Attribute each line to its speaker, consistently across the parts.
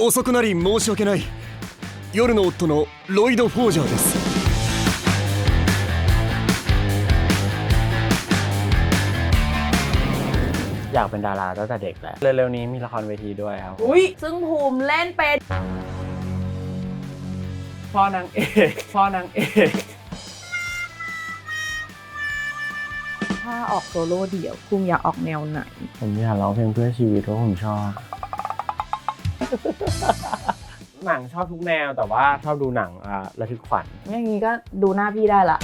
Speaker 1: 遅くなり申し訳ない夜の夫のロイド・フォージャーです
Speaker 2: อยากเป็นดาราตั้งแต่เด็กแหละเร็วๆนี้มีละครเวทีด้วยครับ
Speaker 3: อุ้ยซึ่งภูมิเล่นเป็น
Speaker 2: พ่อนางเอกพ่อนางเอก
Speaker 3: ถ้าออกโซโล่เดี่ยวภูมิอยากออกแนวไหน
Speaker 2: ผมอยากร้องเพลงเพื่อชีวิตเพราะผมชอบ หนังชอบทุกแนวแต่ว่าชอบดูหนังอ่าระทึกขวัญ
Speaker 3: อย่างนี้ก็ดูหน้าพี่ได้ละ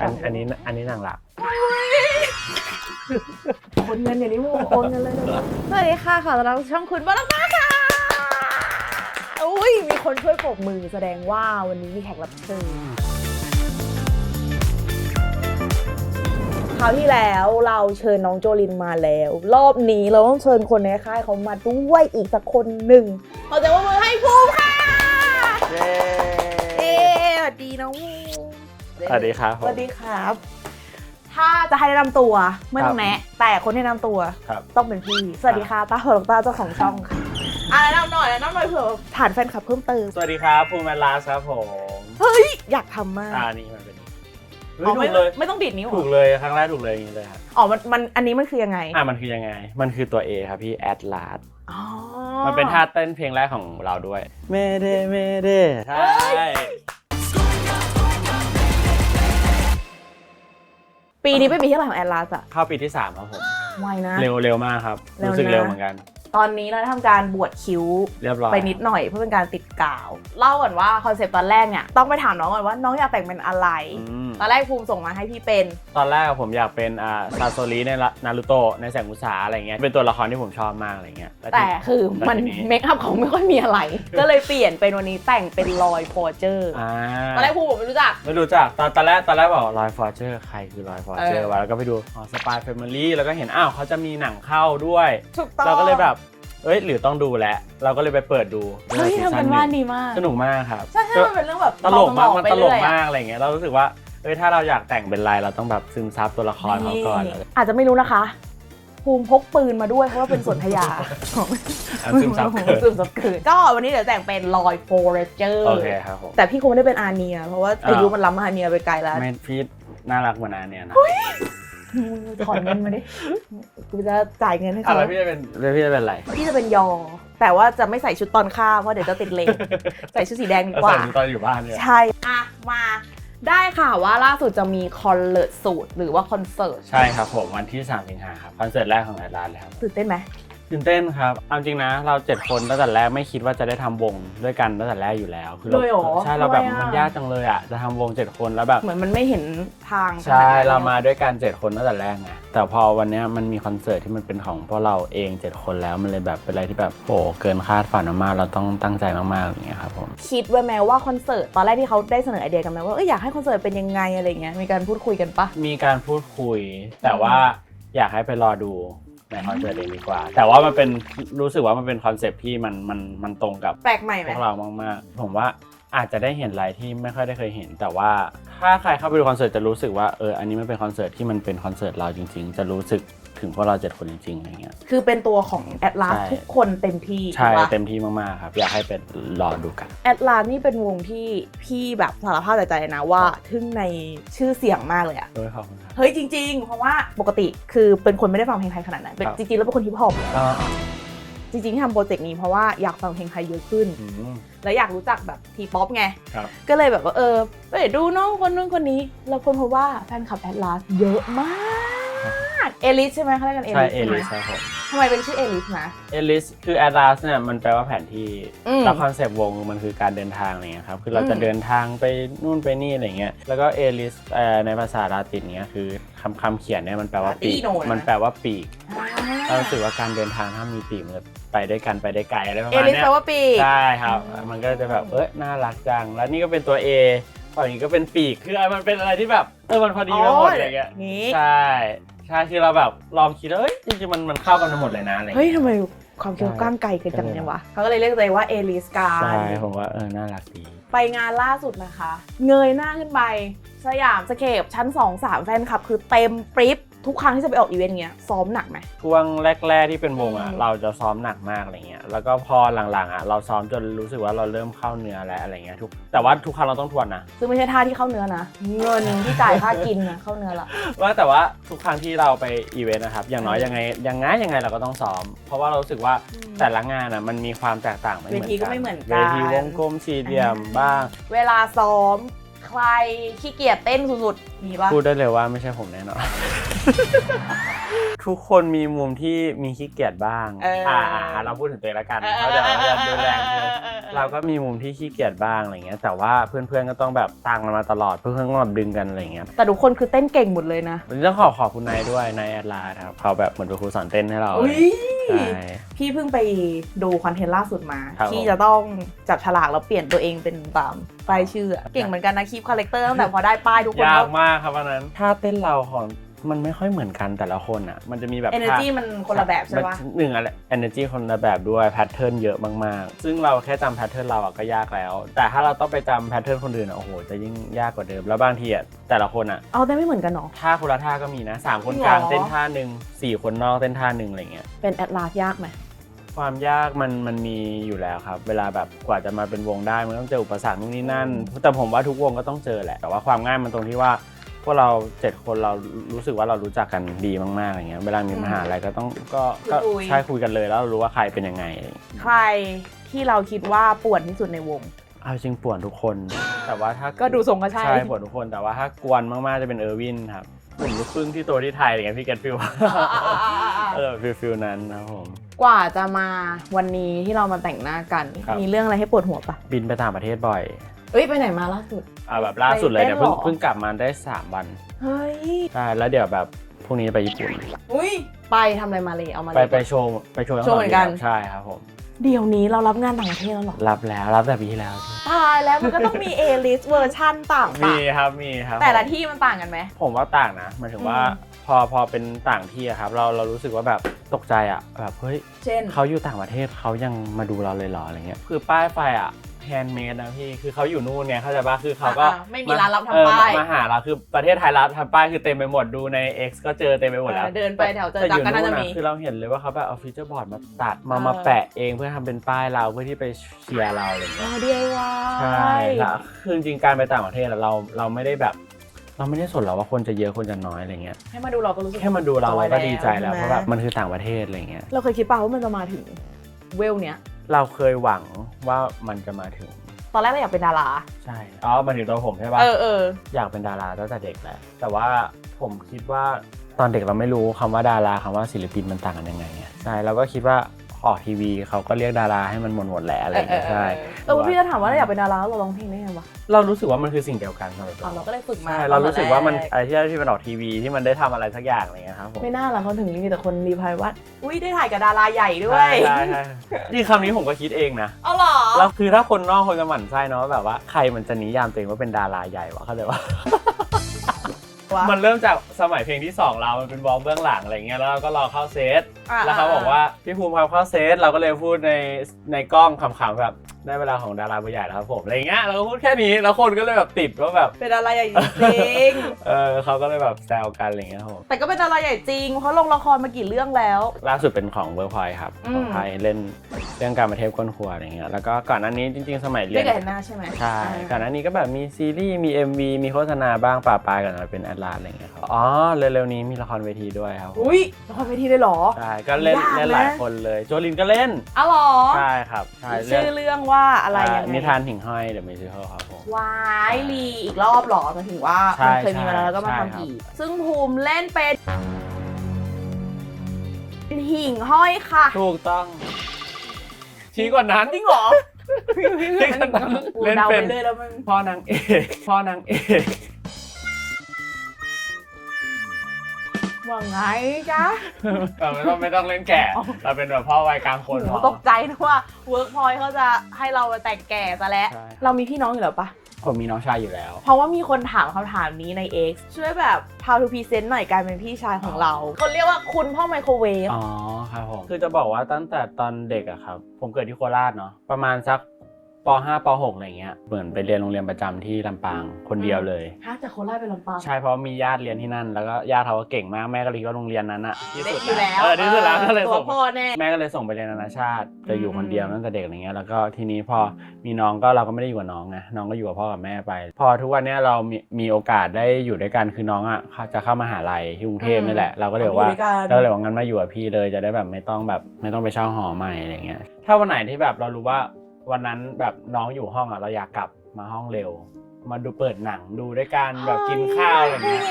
Speaker 2: อันอันนี้อันนี้หนังหลัก
Speaker 3: โอนเงินเดี๋ยวนี้มูโอนเงินเลยสวัสดีค่ะขอต้อนรับสู่ช่องคุณบอลฟ้าค่ะอุ้ยมีคนช่วยปรบมือแสดงว่าวันนี้มีแขกรับเชิญ คราวที่แล้วเราเชิญน้องโจลินมาแล้ว รอบนี้เราต้องเชิญคนในค่ายเขามาด้วยอีกสักคนหนึ่งขอเสียงปรบมือให้ภูมิค่ะ
Speaker 2: เย้
Speaker 3: เอ๊สวัสดีน้องภูมิ
Speaker 2: สวัสดีครับผ
Speaker 3: ส
Speaker 2: ม
Speaker 3: วัสดีครับ ถ้าจะให้แนะนำตัวไม่ต้อง
Speaker 2: ครับ
Speaker 3: แนะแต่คนที่แนะนำตัว
Speaker 2: ครับ
Speaker 3: ต้องเป็นพี่สวัสดีค่ะตาหัวหลงตาเจ้าของช่องค่ะอะแนะนำหน่อยแนะนำหน่อยเผื่อฐานแฟนคลับเพิ่มเติม
Speaker 2: สวัสดีครับภูมิแมนลาสครับผม
Speaker 3: เฮ้ยอยากทำมาก
Speaker 2: อ่านี่มัน เป็นเฮ้ย
Speaker 3: อ๋อ
Speaker 2: ถู
Speaker 3: ไม่
Speaker 2: กเลย
Speaker 3: ไม่ต้องดีดนิ้วเหร
Speaker 2: ถู
Speaker 3: อก
Speaker 2: เลยครั้งแรกถูกเลยอย่างนี้เลยครับ
Speaker 3: อ๋อมันมันอันนี้มันคือยังไง
Speaker 2: อะมันคือยังไง มันคือตัว A ครับพี่แอดลาส
Speaker 3: อ๋อ
Speaker 2: มันเป็นท่าเต้นเพลงแรกของเราด้วยเมเดเมเดใช่
Speaker 3: ปีนี้เป็นปีที่เท่าไหร่ของแอดลาสอะ
Speaker 2: เข้าปีที่3ครับผม
Speaker 3: ไวนะ
Speaker 2: เร็วเร็วมากครับ
Speaker 3: เร็วนะ
Speaker 2: รู้สึกเร็วเหมือนกัน
Speaker 3: ตอนนี้เราได้ทำการบวชคิ้ว
Speaker 2: เรียบร้อย
Speaker 3: ไปนิดหน่อยเพื่อเป็นการติดกาว เล่าก่อนว่าคอนเซปต์ตอนแรกเนี่ยต้องไปถามน้องก่อนว่าน้องอยากแต่งเป็นอะไร
Speaker 2: อืม
Speaker 3: ตอนแรกภูมิส่งมาให้พี่เป็น
Speaker 2: ตอนแรกผมอยากเป็นอ่าซาโซริในนารูโตะในแสงอุตสาอะไรเงี้ยเป็นตัวละครที่ผมชอบมากอะไรเงี้ยล้ว
Speaker 3: แต่
Speaker 2: ที
Speaker 3: คือมัน
Speaker 2: แล้วที
Speaker 3: เมคอัพของไม่ค่อยมีอะไร ก็เลยเปลี่ยนเป็นวันนี้แต่งเป็นรอยฟอร์เจอร์
Speaker 2: อ่า
Speaker 3: ตอนแรกภูมิผมไม่รู้จัก
Speaker 2: ไม่รู้จักตอนตอนแรกตอนแรกบอกลอยฟอร์เจอร์ใครคือลอยฟอร์เจอ
Speaker 3: เอ
Speaker 2: ร์
Speaker 3: อ
Speaker 2: วะแล้วก็ไปดูอ๋อสปายแฟมิลี่แล้วก็เห็นอ้าวเขาจะมีหนังเข้าด้วย
Speaker 3: ถูกต้อง
Speaker 2: เราก็เลยแบบ เอ้ยหรือต้องดูแหละเราก็เลยไปเปิดดู
Speaker 3: เฮ้ย
Speaker 2: ซี
Speaker 3: ทำ
Speaker 2: ซั่
Speaker 3: กัน
Speaker 2: ห
Speaker 3: บ้าน
Speaker 2: ง
Speaker 3: ดีมาก
Speaker 2: สนุกมากครับ
Speaker 3: ใช่ใช่มันเป็นเรื่องแบบ
Speaker 2: ตลกมาก
Speaker 3: เบส
Speaker 2: มัน
Speaker 3: ไป
Speaker 2: ตลก
Speaker 3: เรื่อยอะ
Speaker 2: มากอะไรเงี้ยเรารู้สึกว่าเอ้ยถ้าเราอยากแต่งเป็นลายเราต้องแบบซึมซับตัวละครเขาก่อน
Speaker 3: นี่อาจจะไม่รู้นะคะ ภูมิพกปืนมาด้วยเพราะว่าเป็นสนธยา
Speaker 2: อะซึมซับเกิน
Speaker 3: ซึมซับเกินก็วันนี้เดี๋ยวแต่งเป็นลอยฟอร์เจอร์
Speaker 2: โอเคครับผม
Speaker 3: แต่พี่คงไม่ได้เป็นอาเนีย เพราะว่า
Speaker 2: อ้าว
Speaker 3: อายุมันล้ำอาเนียไปไกลแล้ว
Speaker 2: ไม่พี่น่ารักเหมือนอันเนี่ยนะ
Speaker 3: ถอนเงินมาดิกูจะจ่ายเงินให้
Speaker 2: อะ
Speaker 3: เขา
Speaker 2: แล้วพี่จะเป็นแล้วพี่จะเป็นอะไร
Speaker 3: พี่จะเป็นยอ แต่ว่าจะไม่ใส่ชุดตอนข้าวเพราะเดี๋ยวจะติดเลนใส่ชุดสีแดงดีกว่า
Speaker 2: ใส่ตอนอยู่บ้านเนี่ย
Speaker 3: ใช่อะมาได้ค่ะว่าล่าสุดจะมีคอนเสิร์ตสูตรหรือว่าคอนเสิร์ต
Speaker 2: ใช่ครับผมวันที่ 3 สิงหาครับคอนเสิร์ตแรกของไอรานเลยครับ
Speaker 3: ตื่นเต้นไหม
Speaker 2: ตื่นเต้นครับเอาจริงนะ เราเจ็ดคนตั้งแต่แรกไม่คิดว่าจะได้ทำวงด้วยกันตั้งแต่แรกอยู่แล้ว คื
Speaker 3: เลยเหรอ
Speaker 2: ใช่เราแบบ
Speaker 3: ทำไมอะ
Speaker 2: มันยากจังเลยอะจะทำวงเจ็ดคนแล้วแบบ
Speaker 3: เหมือนมันไม่เห็นทาง
Speaker 2: ใช่
Speaker 3: ขนดนั้น
Speaker 2: เรามาด้วยกันเจ็ดคนตั้งแต่แรกไงแต่พอวันเนี้ยมันมีคอนเสิร์ตที่มันเป็นของพวกเราเองเจ็ดคนแล้วมันเลยแบบเป็นอะไรที่แบบโอ้เกินคาดฝันมากๆเราต้องตั้งใจมากๆอย่างเงี้ยครับผม
Speaker 3: คิดไว้ไหมว่าคอนเสิร์ตตอนแรกที่เขาได้เสนอไอเดียกันไหมว่าเอออยากให้คอนเสิร์ตเป็นยังไงอะไรเงี้ยมีการพูดคุยกันปะ
Speaker 2: มีการพูดคุยแต่ว่าอยากให้ไปรอดู ในคอนเสิร์ตเองดีกว่า แต่ว่ามันเป็นรู้สึกว่ามันเป็นคอนเซปต์ที่มันมันมันตรงกับ
Speaker 3: แปลกใหม่ไห
Speaker 2: พ
Speaker 3: ม
Speaker 2: วกเรามากๆ ผมว่าอาจจะได้เห็นอะไรที่ไม่ค่อยได้เคยเห็น แต่ว่าถ้าใครเข้าไปดูคอนเสิร์ตจะรู้สึกว่าเอออันนี้มันเป็นคอนเสิร์ตที่มันเป็นคอนเสิร์ตเราจริง ๆ จะรู้สึกถึงพวกเราเจ็ดคนจริงๆอะไรเงี้ย
Speaker 3: คือเป็นตัวของแอดลาส
Speaker 2: ใช่
Speaker 3: ทุกคนเต็มที่
Speaker 2: ใช่
Speaker 3: ถูกปะ
Speaker 2: เต็มที่มากๆครับ อยากให้เป็นรอดูกัน
Speaker 3: แอดลาสนี่เป็นวงที่พี่แบบสารภาพใจๆนะว่าทึ่งในชื่อเสียงมากเลยอะ
Speaker 2: ด้วยขอบคุณครับ
Speaker 3: เฮ้ยจริง ๆ เพราะว่าปกติคือเป็นคนไม่ได้ฟังเพลงไทยขนาดนั้นเป็น
Speaker 2: ครับ
Speaker 3: จริงๆแล้วเป็นคนฮิปฮอป
Speaker 2: ก็
Speaker 3: จริงๆที่ทำโปรเจกต์นี้เพราะว่าอยากฟังเพลงไทยเยอะขึ้น
Speaker 2: อืม
Speaker 3: แล้วอยากรู้จักแบบทีป๊อปไง
Speaker 2: ครับ
Speaker 3: ก็เลยแบบว่าเออไปดูน้องคนนู้นคนนี้แล้วคนพบว่าแฟนคลับแอดลาสเยอะมาก เอลิสใช่ไหมเขาเรียกกันเอ
Speaker 2: ใช่
Speaker 3: ลิส
Speaker 2: เอ
Speaker 3: ใช่ไหม
Speaker 2: ลิสครับผม
Speaker 3: ทำไมเป็นชื่อเอลิสนะ
Speaker 2: เอลิสคือแอดลาสเนี่ยมันแปลว่าแผนที่
Speaker 3: อืม
Speaker 2: แล้วคอนเซปต์วงมันคือการเดินทางอะไรเงี้ยครับคือเราจะ
Speaker 3: อืม
Speaker 2: เดินทางไปนู่นไปนี่อะไรเงี้ยแล้วก็เอลิสในภาษาลาตินเนี้ยคือคำคำเขียนเนี่ยมันแปลว่าปีก
Speaker 3: Latino นะ
Speaker 2: มันแปลว่าปีก เรารู้สึกว่าการเดินทางถ้ามีปีกมันจะไปด้วยกันไปได้ไกลอะไรประ
Speaker 3: เอ
Speaker 2: มาณ
Speaker 3: ลิส
Speaker 2: เนี้ย
Speaker 3: แปลว่าปีก
Speaker 2: ใช่ครับ มันก็จะแบบเอ้ยน่ารักจัง แล้วนี่ก็เป็นตัว A ฝั่งนี้ก็เป็นปีกคือมันเป็นอะไรที่แบบเออมันพอดีไปหมดอะไรเงี้ย
Speaker 3: นี้
Speaker 2: ใช่ ใช่คือเราแบบลองคิดว่าเอ้ยจริงๆมันมันเข้ากันหมดเลยนะอะไร
Speaker 3: เฮ้ย
Speaker 2: เงี้ย
Speaker 3: ทำไมความคิดก้างไกลกันจังเนี่ยวะ เขาก็เลยเรียกตัวเองว่าเอลิสกา
Speaker 2: ใช่ผมว่าเออ น่ารักดี
Speaker 3: ไปงานล่าสุดนะคะ เงยหน้าขึ้นไป สยามสเคปชั้น 2 3 แฟนคลับคือเต็มปริ๊บ ทุกครั้งที่จะไปออกอีเวนต์เงี้ยซ้อมหนักไหม
Speaker 2: ช่วงแรก ๆที่เป็นวงอะ
Speaker 3: อืม
Speaker 2: เราจะซ้อมหนักมากอะไรเงี้ยแล้วก็พอหลังๆอะเราซ้อมจนรู้สึกว่าเราเริ่มเข้าเนื้อแล้วอะไรเงี้ยทุกแต่ว่าทุกครั้งเราต้องทวนนะ
Speaker 3: ซึ่งไม่ใช่ท่าที่เข้าเนื้อนะ เงินที่จ่ายค่ากินนะเข้าเนื้อละ
Speaker 2: ว่าแต่ว่าทุกครั้งที่เราไปอีเวนต์นะครับอย่างน้อยยังไงยังไงยังไงเราก็ต้องซ้อม เพราะว่าเรารู้สึกว่า
Speaker 3: อืม
Speaker 2: แต่ละงานอะมันมีความแตกต่างไม่เหมือน
Speaker 3: เวทีก็
Speaker 2: กัน
Speaker 3: ไม่เหมือนกัน
Speaker 2: เวทีวงกลมสี่เหลี่ยมบ้าง
Speaker 3: เวลาซ้อม ใครขี้เกียจเต้นสุดๆมีปะ
Speaker 2: พูดได้เลยว่าไม่ใช่ผมแน่นอน ทุกคนมีมุมที่มีขี้เกียจบ้าง
Speaker 3: เอออ่
Speaker 2: อ่าเราพูดถึงตัวเองละกัน
Speaker 3: เออ
Speaker 2: เพราะเดี๋ยวเราจะดูแรง
Speaker 3: เอ
Speaker 2: เกิน
Speaker 3: อเออเออ
Speaker 2: เราก็มีมุมที่ขี้เกียจบ้างอะไรเงี้ย แต่ว่าเพื่อนๆก็ต้องแบบตังกันมาตลอด เพื่อนๆก็แบบดึงกันอะไรเงี้ย
Speaker 3: แต่ทุกคนคือเต้นเก่งหมดเลยนะ
Speaker 2: วันนี้ต้องขอขอบคุณนายด้วยนายแอดลาสครับเขาแบบเหมือนเป็นครูสอนเต้นให้เรา
Speaker 3: อุ้ย
Speaker 2: ใช่
Speaker 3: พี่เพิ่งไปดูคอนเทนต์ล่าสุดมา
Speaker 2: ครับ
Speaker 3: ที่จะต้องจับฉลากแล้วเปลี่ยนตัวเองเป็นตามป้ายชื่ออะเก่งเหมือนกันนะคลิปคาแรคเตอร์ตั้งแต่พอได้ป้ายทุกคน
Speaker 2: ยาก
Speaker 3: ก็
Speaker 2: มากครับวันนั้นถ้าเต้นเราของมันไม่ค่อยเหมือนกันแต่ละคนอะ มันจะมีแบบ
Speaker 3: energy
Speaker 2: ท่า
Speaker 3: มันคนละแบบใช่ปะ
Speaker 2: มันหนึ่งอะไร energy คนละแบบด้วยแพทเทิร์นเยอะมากๆ ซึ่งเราแค่จำแพทเทิร์นเราอะก็ยากแล้ว แต่ถ้าเราต้องไปจำแพทเทิร์นคนอื่นอะโอ้โหจะยิ่งยากกว่าเดิม แล้วบางทีอะแต่ละคนอะ
Speaker 3: เอาได้ไม่เหมือนกันเนาะ
Speaker 2: ท่าคนละท่าก็มีนะสามคน
Speaker 3: จริงเหรอ
Speaker 2: กลางเต้นท่าหนึ่งสี่คนนอกเต้นท่าหนึ่งอะไรเงี้ย
Speaker 3: เป็นแอดลาสยากไหม
Speaker 2: ความยากมันมันมีอยู่แล้วครับ เวลาแบบกว่าจะมาเป็นวงได้มันต้องเจออุปสรรคนู่นนี่นั่น แต่ผมว่าทุกวงก็ต้องเจอแหละแต่ว่าความง่ายมันตรงที่ว่าพ วกเราเจ็ดคนเรารู้สึกว่าเรารู้จักกันดีมากๆอะไรเงี้ยเวลามีปัญหาอะไรก็ต้องก็ก็
Speaker 3: คุย
Speaker 2: ใช่คุยกันเลยแล้วเรารู้ว่าใครเป็นยังไงอะไรเงี้ย
Speaker 3: ใครที่เราคิดว่าป่วนที่สุดในวง
Speaker 2: เอาจริงป่วนทุกคน แต่ว่าถ้า
Speaker 3: ก็ดูทรงก็ใช่
Speaker 2: ใช่ป่วนทุกคนแต่ว่าถ้ากวนมากๆจะเป็นเออร์วินครับผมลูกครึ่งที่ตัวที่ไทยอะไรเงี้ยพี่เกตฟิลเออฟิลฟิลนั้นนะครับผม
Speaker 3: กว่าจะมาวันนี้ที่เรามาแต่งหน้ากัน
Speaker 2: ครับ
Speaker 3: มีเรื่องอะไรให้ปวดหัวปะ
Speaker 2: บินไปต่างประเทศบ่อย
Speaker 3: เอ้ยไปไหนมาล่าสุด
Speaker 2: อ่าแบบล่าสุดเลยเนี่ย
Speaker 3: ไปเต้
Speaker 2: เพิ่
Speaker 3: น
Speaker 2: ง
Speaker 3: เหรอ
Speaker 2: เพิ่งกลับมาได้ 3 วัน
Speaker 3: เฮ้ย
Speaker 2: ใช่แล้วเดี๋ยวแบบพรุ่งนี้ไปญี่ปุ่น
Speaker 3: อุ้ยไปทำอะไรมาเลยเอามาเลย
Speaker 2: ไปไปโชว์ไปโชว์ทั้ง
Speaker 3: โชว์เหมือนกัน
Speaker 2: สงที่ครับใช่ครับผม
Speaker 3: เดี๋ยวนี้เรารับงานต่างประเทศแล้วเหรอ
Speaker 2: รับแล้วรับแบบนี้แล้ว
Speaker 3: ตายแล้วมันก็ต้องมี A list เวอร์ชั่นต่าง
Speaker 2: มี
Speaker 3: ปะ
Speaker 2: ครับมีครับ
Speaker 3: แต่ละที่มันต่างกันไหม
Speaker 2: ผมว่าต่างนะหมายถึงว่า
Speaker 3: อืม
Speaker 2: พอพอเป็นต่างที่อะครับ เราเรารู้สึกว่าแบบตกใจอะแบบเฮ้ย
Speaker 3: เช่น
Speaker 2: เขาอยู่ต่างประเทศเขายังมาดูเราเลยเหรออะไรเงี้ย คือป้ายไฟอะ แฮนด์เมดนะพี่ คือเขาอยู่นู่นไงเข้าใจปะคือเขาก็
Speaker 3: อ่าๆไม่มีร้านรับทำ
Speaker 2: เออ
Speaker 3: ป้าย
Speaker 2: มาหาเราคือประเทศไทยรับทำป้ายคือเต็มไปหมดดูใน X ก็เจอเต็มไปหมดแล้ว
Speaker 3: เออเดินไปแถวเจอ
Speaker 2: แต่
Speaker 3: จัก
Speaker 2: ยู่
Speaker 3: ก็น่าจะมี
Speaker 2: คือเราเห็นเลยว่าเขาแบบเอาฟีเจอร์บอร์ดมาตัดมา
Speaker 3: เออ
Speaker 2: มาแปะเองเพื่อทำเป็นป้ายเราเพื่อที่ไปเชียร์เราอะไรเงี้ย
Speaker 3: อ๋อ DIY
Speaker 2: ใช่แล้วคือจริงๆการไปต่างประเทศอะเราเราไม่ได้แบบ เราไม่ได้สนหรอกว่าคนจะเยอะคนจะน้อยอะไรเงี้ย
Speaker 3: ให้มาดูเราก็รู้สึก
Speaker 2: แค่มาดูเรา
Speaker 3: จอย
Speaker 2: เราก็ดีใจแล้ว
Speaker 3: ใช่ไหม
Speaker 2: เพราะแบบมันคือต่างประเทศอะไรเงี้ย
Speaker 3: เราเคยคิดเปล่าว่ามันจะมาถึงเวลเนี้ย
Speaker 2: เราเคยหวังว่ามันจะมาถึง
Speaker 3: ตอนแรกเราอยากเป็นดารา
Speaker 2: ใช่อ๋อมาถึงตัวผมใช่ปะ
Speaker 3: เออเออ
Speaker 2: อยากเป็นดาราตั้งแต่เด็กแหละแต่ว่าผมคิดว่าตอนเด็กเราไม่รู้คำว่าดาราคำว่าศิลปินมันต่างกันยังไงไงใช่เราก็คิดว่า ออกทีวีเขาก็เรียกดาราให้มันหมดหมดๆแหละอะไรอย่างเงี้ยใช่
Speaker 3: เออพี่จะถามว่าเราอยากเป็นดาราแล้วเราร้องเพลงได้ไงวะ
Speaker 2: เรารู้สึกว่ามันคือสิ่งเดียวกันสำหรับ
Speaker 3: อ๋อเราก็เลยฝึกมา
Speaker 2: ใช่เรารู้สึกว่ามัน
Speaker 3: ตอแร
Speaker 2: อะไรที่ที่มันออกทีวีที่มันได้ทำอะไรสักอย่างอะไรเงี้ยครับผม
Speaker 3: ไม่น่าหลังเขาถึงมีแต่คนรีพลายว่าอุ้ยได้ถ่ายกับดาราใหญ่ด้วย
Speaker 2: ใช่ใช่ใช่นี่คำนี้ผมก็คิดเองนะ
Speaker 3: เอาเหรอ
Speaker 2: แล้วคือถ้าคนนอกคนจะหมั่นไส้เนาะแบบว่าใครมันจะนิยามตัวเองว่าเป็นดาราใหญ่วะเข้าใจปะ
Speaker 3: วะ
Speaker 2: มันเริ่มจากสมัยเพลงที่ 2 เรา มันเป็นวอลเบื้องหลังอะไรเงี้ย แล้วเราก็รอเข้าเซต
Speaker 3: อะ
Speaker 2: แล้วเขาบอกว่าพี่ภูมิครับเข้าเซตเราก็เลยพูดในในกล้องขำๆแบบได้เวลาของดาราเบอร์ใหญ่แล้วครับผมอะไรเงี้ยเราก็พูดแค่นี้แล้วคนก็เลยแบบติดว่าแบบ
Speaker 3: เป็นดาราใหญ่จริง
Speaker 2: เออเขาก็เลยแบบแซวกันอะไรเงี้ยครับผม
Speaker 3: แต่ก็เป็นดาราใหญ่จริง เพราะลงละครมากี่เรื่องแล้ว
Speaker 2: ล่าสุดเป็นของเวิร์กพอยครับ
Speaker 3: อืม
Speaker 2: ของไทยเล่นเรื่องการมาเทพก้นครัวอะไรเงี้ยแล้วก็ก่อนหน้านี้จริง ๆ สมัยเรี
Speaker 3: เรี
Speaker 2: ย
Speaker 3: ย
Speaker 2: น
Speaker 3: กกับแอนนาใช่ไหม
Speaker 2: ใช่
Speaker 3: อ่า
Speaker 2: ก่อนหน้านี้ก็แบบมีซีรีส์ มี MV มีโฆษณาบ้างป่าปลายก่อนมาเป็นแอดลาสอะไรเงี้ยครับ อ๋อ เร็วๆนี้มีละครเวทีด้วยครับผม
Speaker 3: อุ้ยละครเวทีเลยเหรอ
Speaker 2: ใช่ก็เล่น
Speaker 3: ยากนะ
Speaker 2: เล่นหลายคนเลยโจลินก็เล่น
Speaker 3: อ๋อเหรอ
Speaker 2: ใช่ครับใช่เรื่
Speaker 3: ชื่
Speaker 2: อง
Speaker 3: อเรื่องว่าอะไรยังไง
Speaker 2: นิทานหิ่งห้อยเดอะมิวสิคลครับผม
Speaker 3: วายรีอีกรอบเหรอหมายถึงว่า
Speaker 2: ใช่
Speaker 3: มันเคยมีมาแล้วแล้วก็มา
Speaker 2: ใช่
Speaker 3: ทำอีก ซึ่งภูมิเล่นเป็นเป็นหิ่งห้อยค่ะ
Speaker 2: ถูกต้อง ชี้กว่านั้น
Speaker 3: จริงเหรอ
Speaker 2: ชี้กว่านั้น
Speaker 3: กู
Speaker 2: เล่น
Speaker 3: เดา
Speaker 2: เป็
Speaker 3: ไป
Speaker 2: น
Speaker 3: เลยแล้วมัน
Speaker 2: พ่อนางเอกพ่อนางเอก
Speaker 3: ว่าไงจ๊ะ
Speaker 2: เราไม่ต้องไม่ต้องเล่นแก่ เราเป็นแบบพ่อวัยกลางคน
Speaker 3: โห
Speaker 2: พอ
Speaker 3: ตกใจนะว่าเวิร์กพอยเขาจะให้เรามาแต่งแก่ซะแล้ว
Speaker 2: ใช่
Speaker 3: เรามีพี่น้องอยู่แล้วปะ
Speaker 2: ผมมีน้องชายอยู่แล้ว
Speaker 3: เพราะว่ามีคนถามคำถามนี้ใน X ช่วยแบบ how to present หน่อยการเป็นพี่ชายของเราคนเรียกว่าคุณพ่อไมโครเวฟ
Speaker 2: อ๋อครับผม คือจะบอกว่าตั้งแต่ตอนเด็กอะครับ ผมเกิดที่โคราชเนาะ ประมาณสัก ปป .5 ป .6 อะไรเงี้ยเหมือนไปเรียนโรงเรียนประจำที่ลำปางคนเดียวเลย
Speaker 3: ฮะจากโคราชไปลำปาง
Speaker 2: ใช่เพราะมีญาติเรียนที่นั่น แล้วก็ญาติเขาก็เก่งมากแม่ก็เลยคิดว่าโรงเรียนนั้นอะที่
Speaker 3: ได้
Speaker 2: สุด
Speaker 3: อยู่แล้ว
Speaker 2: เออที่สุดแล้วก็เลย
Speaker 3: ตัว
Speaker 2: ส่ง
Speaker 3: พ่อแน่
Speaker 2: แม่ก็เลยส่งไปเรียนนานาชาติจะอยู่
Speaker 3: อืม
Speaker 2: คนเดียวตั้งแต่เด็กอะไรเงี้ยแล้วก็ทีนี้พอมีน้องก็เราก็ไม่ได้อยู่กับน้องไงน้องก็อยู่กับพ่อกับแม่ไป พอทุกวันเนี้ยเรามีมีโอกาสได้อยู่ด้วยกันคือน้องอะเขาจะเข้ามหาลัยที่กรุงเทพนี่แหละเราก็เลยบอกว่า
Speaker 3: อยู่ด้วยกัน
Speaker 2: เราก็เลยว่างั้นมาอยู่กับพี่เลยจะได้แบบไม่ต้องแบบไม่ต้องไปเช่าหอใหม่อะไรเงี้ย ถ้าวันไหนที่แบบเรารู้ว่า วันนั้นแบบน้องอยู่ห้องอะเราอยากกลับมาห้องเร็ว มาดูเปิดหนังดูด้วยกันแบบกินข้าวอะไรเงี้ย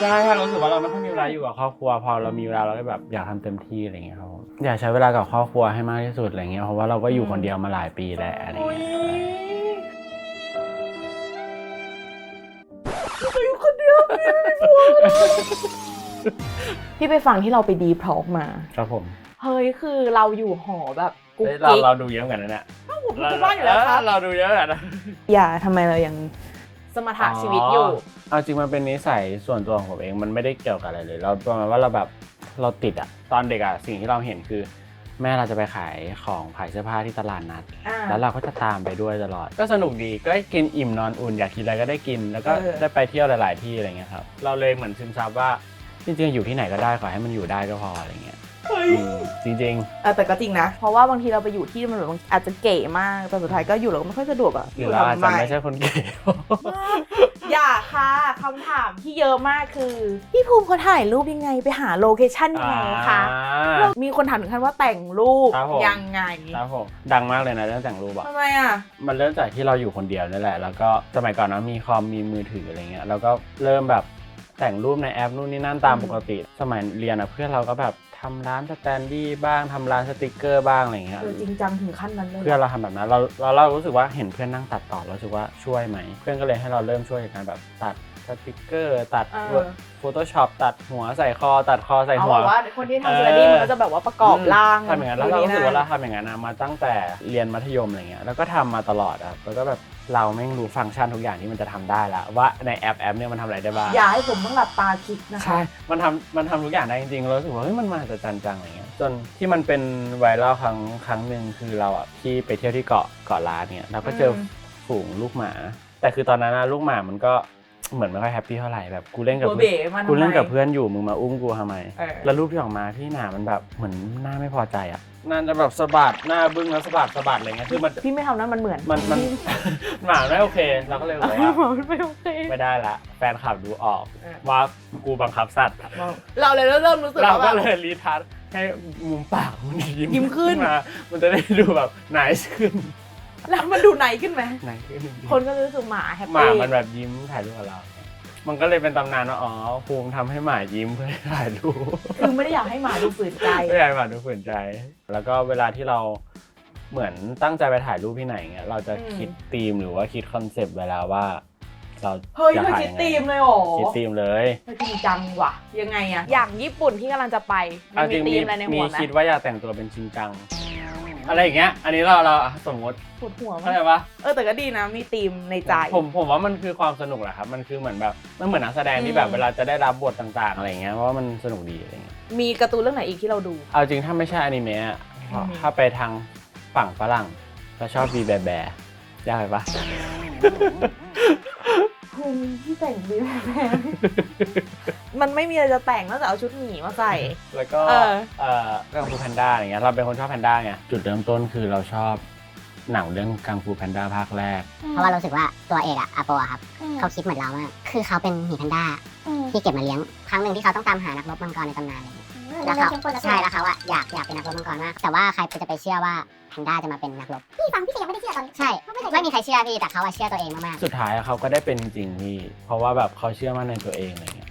Speaker 2: ใช่ค่ะรู้สึกว่าเราไม่ค่อยมีเวลาอยู่กับครอบครัว พอเรามีเวลาเราก็แบบอยากทำเต็มที่อะไรเงี้ยครับผมอยากใช้เวลากับครอบครัวให้มากที่สุดอะไรเงี้ยเพราะว่าเราก็อยู่คนเดียวมาหลายปีแล้วอะไร
Speaker 3: โอ้ย
Speaker 2: เงี้ย
Speaker 3: จะอยู่คนเดียวพี่ไม่กลัวเลยพี่ไปฟังที่เราไปดีพร้อมมา
Speaker 2: ครับผม
Speaker 3: เฮ้ยคือเราอยู่หอแบบกุ๊ก
Speaker 2: เฮ้ยเรา
Speaker 3: กิ๊ก
Speaker 2: เราดูเยอะเหมือนกันนะเนี่ย
Speaker 3: ผมเป็นบ้านอยู่แล้วครับ
Speaker 2: เราดูเยอะเหมือนกันนะ
Speaker 3: อย่าทำไมเรายังสมถะชีวิตอยู่
Speaker 2: เอาจริงมันเป็นนิสัยส่วนตัวของผมเองมันไม่ได้เกี่ยวกับอะไรเลย เราประมาณว่าเราแบบเราติดอะตอนเด็กอะสิ่งที่เราเห็นคือ แม่เราจะไปขายของขายเสื้อผ้าที่ตลาดนัด
Speaker 3: อ่า
Speaker 2: แล้วเราก็จะตามไปด้วยตลอด ก็สนุกดีก็กินอิ่มนอนอุ่นอยากกินอะไรก็ได้กิน แล้วก็
Speaker 3: เออ
Speaker 2: ได้ไปเที่ยวหลาย ๆ ที่อะไรเงี้ยครับ เราเลยเหมือนซึมซับว่าจริงๆอยู่ที่ไหนก็ได้ขอให้มันอยู่ได้ก็พออะไรเงี้ย อืมจริง
Speaker 3: เออแต่ก็จริงนะ เพราะว่าบางทีเราไปอยู่ที่มันแบบอาจจะเก๋มาก แต่สุดท้ายก็อยู่แล้วก็ไม่ค่อยสะดวกอะ
Speaker 2: ๆหรือเราอาจจะไม่ใช่คนเก๋
Speaker 3: อย่าค่ะคำถามที่เยอะมากคือ พี่ภูมิเขาถ่ายรูปยังไงไปหาโลเคชั่นยังไงคะ
Speaker 2: อ่า
Speaker 3: เรามีคนถามถึงขั้นว่าแต่งรูป
Speaker 2: ครับผม
Speaker 3: ยังไง
Speaker 2: ครับผมดังมากเลยนะเรื่องแต่งรูปอะ
Speaker 3: ทำไมอะ
Speaker 2: มันเริ่มจากที่เราอยู่คนเดียวนี่แหละ แล้วก็สมัยก่อนเนอะมีคอมมีมือถืออะไรเงี้ยแล้วก็เริ่มแบบแต่งรูปในแอปนู่นนี่นั่นตาม
Speaker 3: อืม
Speaker 2: ปกติ สมัยเรียนอะเพื่อนเราก็แบบ ทำร้านสแตนดี้บ้างทำร้านสติกเกอร์บ้างอะไรเงี้ย
Speaker 3: เออจริงจังถึงขั้นนั้นเลย
Speaker 2: เพื่อนเราทำแบบนั้นเราเราเรารู้สึกว่าเห็นเพื่อนนั่งตัดต่อเรารู้สึกว่าช่วยไหม เพื่อนก็เลยให้เราเริ่มช่วยในการแบบตัดสติกเกอร์ตัด
Speaker 3: เออ
Speaker 2: โฟโต้ช็อปตัดหัวใส่คอ ตัดคอใส่
Speaker 3: เอา
Speaker 2: หัว
Speaker 3: แบบว่าคนที่ทำสตูดิโอมันก็จะแบบว่าประกอบร่าง
Speaker 2: ทำอย่างนั้นแล้วเรารู้สึกว่าเราทำอย่างนั้นนะมาตั้งแต่เรียนมัธยมอะไรเงี้ยแล้วก็ทำมาตลอดครับแล้วก็แบบ เราแม่งรู้ฟังก์ชันทุกอย่างที่มันจะทำได้แล้วว่าในแอปแอปเนี่ยมันทำอะไรได้บ้าง
Speaker 3: อย่าให้ผมต้องหลับตาคิดนะคะ
Speaker 2: ใช่มันทำมันทำทุกอย่างได้จริงๆเรารู้สึกว่าเฮ้ยมันมาจะจันจังอะไรเงี้ยจนที่มันเป็นไวรัลครั้งครั้งหนึ่งคือเราอะที่ไปเที่ยวที่เกาะเกาะล้านเนี่ยเราก็เจออ
Speaker 3: ม
Speaker 2: ฝูงลูกหมา แต่คือตอนนั้นนะลูกหมามันก็ เหมือนไม่ค่อยแฮปปี้เท่าไหร่แบบกูเล่นกับ
Speaker 3: ตัว
Speaker 2: เพื่
Speaker 3: เบ๋
Speaker 2: อน
Speaker 3: มาทำไม
Speaker 2: กูเล่นกับเพื่อนอยู่มึงมาอุ้มกูทำไม
Speaker 3: เออ
Speaker 2: แล้วรูปที่ออกมาพี่หนามันแบบเหมือนหน้าไม่พอใจอะน่าจะแบบสะบัดหน้าบึ้งแล้วสะบัดสะบัดอะไรเงี้ยคือมัน
Speaker 3: พี่ไม่ทำนั้นมันเหมือน
Speaker 2: มันมัน หมาไม่โอเคเราก็เลยบอกว่า
Speaker 3: ไม่โอเค
Speaker 2: ไม่ได้ละ แฟนคลับดูออก
Speaker 3: เออ
Speaker 2: ว่ากูบังคับสัตว์
Speaker 3: เราเลยเริ่มรู้สึก
Speaker 2: เรา
Speaker 3: ว่า
Speaker 2: ก็
Speaker 3: แบบ
Speaker 2: เลยรีทัชให้มุมปากมันยิ้ม
Speaker 3: ยิ้มขึ้น
Speaker 2: มา มันจะได้ดูแบบไหนขึ้น
Speaker 3: แล้วมันดูไหนขึ้นไหม
Speaker 2: ไหนขึ้น
Speaker 3: คนก็รู้สึกหมาแฮป
Speaker 2: หมา
Speaker 3: ปี้
Speaker 2: มันแบบยิ้มถ่ายรูปกับเรา มันก็เลยเป็นตำนานว่าอ๋อภูมิทำให้หมายิ้มเพื่อให้ถ่ายรูป
Speaker 3: คือไม่ได้อยากให้หมาดูฝืนใจ
Speaker 2: ไม่อยากให้หมาดูฝืนใจ แล้วก็เวลาที่เราเหมือนตั้งใจไปถ่ายรูปที่ไหนเงี้ย เราจะ
Speaker 3: อืม
Speaker 2: คิดธีมหรือว่าคิดคอนเซปต์ไว้แล้วว่า เรา
Speaker 3: เฮ้ย
Speaker 2: จะ
Speaker 3: เธอ
Speaker 2: ถ่าย
Speaker 3: คิด
Speaker 2: ยังไง
Speaker 3: ธีมเลยเหรอ
Speaker 2: คิดธีมเลย
Speaker 3: เธอจริงจังว่ะ ยังไงอะอย่างญี่ปุ่นที่กำลังจะไปมั
Speaker 2: เอา
Speaker 3: น
Speaker 2: จ
Speaker 3: มี
Speaker 2: ริง
Speaker 3: ธี
Speaker 2: มี
Speaker 3: มอะไรใน
Speaker 2: มี
Speaker 3: หัวไหม
Speaker 2: คิดว่าอยากแต่งตัวเป็นชินจัง อะไรอย่างเงี้ย อันนี้เราเราสมมติ
Speaker 3: ปวดหัวมั
Speaker 2: เข้านใจปะ
Speaker 3: เออแต่ก็ดีนะมีธีมในใจ
Speaker 2: ผมผมว่ามันคือความสนุกแหละครับ มันคือเหมือนแบบมันเหมือนนักแสดง
Speaker 3: อื
Speaker 2: ที่
Speaker 3: ม
Speaker 2: แบบเวลาจะได้รับบทต่างๆอะไรอย่างเงี้ยเพราะว่ามันสนุกดีอะไรเงี้ย
Speaker 3: มีการ์ตูนเรื่องไหนอีกที่เราดู
Speaker 2: เอาจริงถ้าไม่ใช่อนิเมะอะ
Speaker 3: อืม
Speaker 2: ถ้าไปทางฝั่งฝรั่งก็ชอบบีแบแบยากไปปะ
Speaker 3: ภูมิที่แต่งดีแบบมันไม่มีอะไรจะแต่งนอกจากเอาชุดหมีมาใส่
Speaker 2: แล้วก็
Speaker 3: เออ
Speaker 2: เอ่อกังฟูแพนด้าอย่างเงี้ยเราเป็นคนชอบแพนด้าไงจุดเริ่มต้นคือเราชอบหนังเรื่องกังฟูแพนด้าภาคแรก
Speaker 4: เพราะว่าเรารู้สึกว่าตัวเอกอะอาโปอะครับเขาคิดเหมือนเรามากคือเขาเป็นหมีแพนด้าที่เก็บมาเลี้ยงครั้งหนึ่งที่เขาต้องตามหานักรบมังกรในตำนานอะไรเงี้ยแล้วเขาใช่แล้วเขาอะอยากอยากเป็นนักรบมังกรมากแต่ว่าใครจะไปเชื่อว่า แพนด้าจะมาเป็นนักรบพี่ฟังพี่ก็ยังไม่ได้เชื่อตอนใช่ ไม่มีใครเชื่อพี่แต่เขาอะเชื่อตัวเองมาก
Speaker 2: สุดท้ายเขาก็ได้เป็นจริงพี่เพราะว่าแบบเขาเชื่อมั่นในตัวเองอะไรเงี้ย